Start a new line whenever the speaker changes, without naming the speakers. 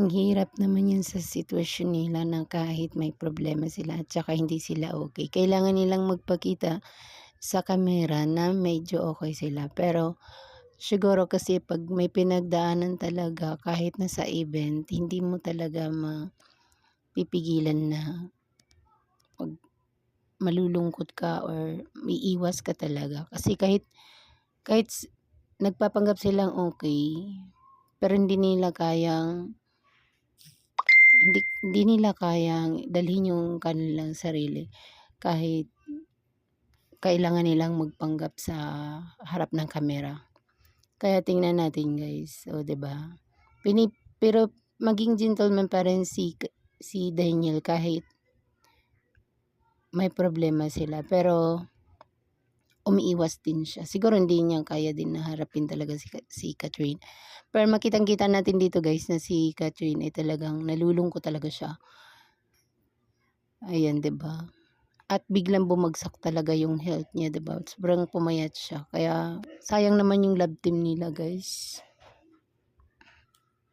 Ang hirap naman 'yun sa sitwasyon nila na kahit may problema sila at saka hindi sila okey, kailangan nilang magpakita sa kamera na medyo okey sila. Pero siguro kasi 'pag may pinagdaanan talaga kahit na sa event, hindi mo talaga mapipigilan na mag malulungkot ka or iiwas ka talaga. Kasi kahit kahit nagpapanggap silang okey, pero hindi nila kayang hindi hindi nila kayang dalhin yung kanilang sarili kahit kailangan nilang magpanggap sa harap ng kamera. Kaya tingnan natin guys, 'di ba? Pini pero maging gentleman pa rin si si Daniel kahit may problema sila, pero umiiwas din siya. Siguro hindi niya kaya din na harapin talaga si si Catherine. Pero makitang-kita natin dito guys na si Catherine ay talagang nalulungkot talaga siya. Ayan 'di ba? At biglang bumagsak talaga yung health niya 'di ba? Sobrang pumayat siya. Kaya sayang naman yung love team nila guys.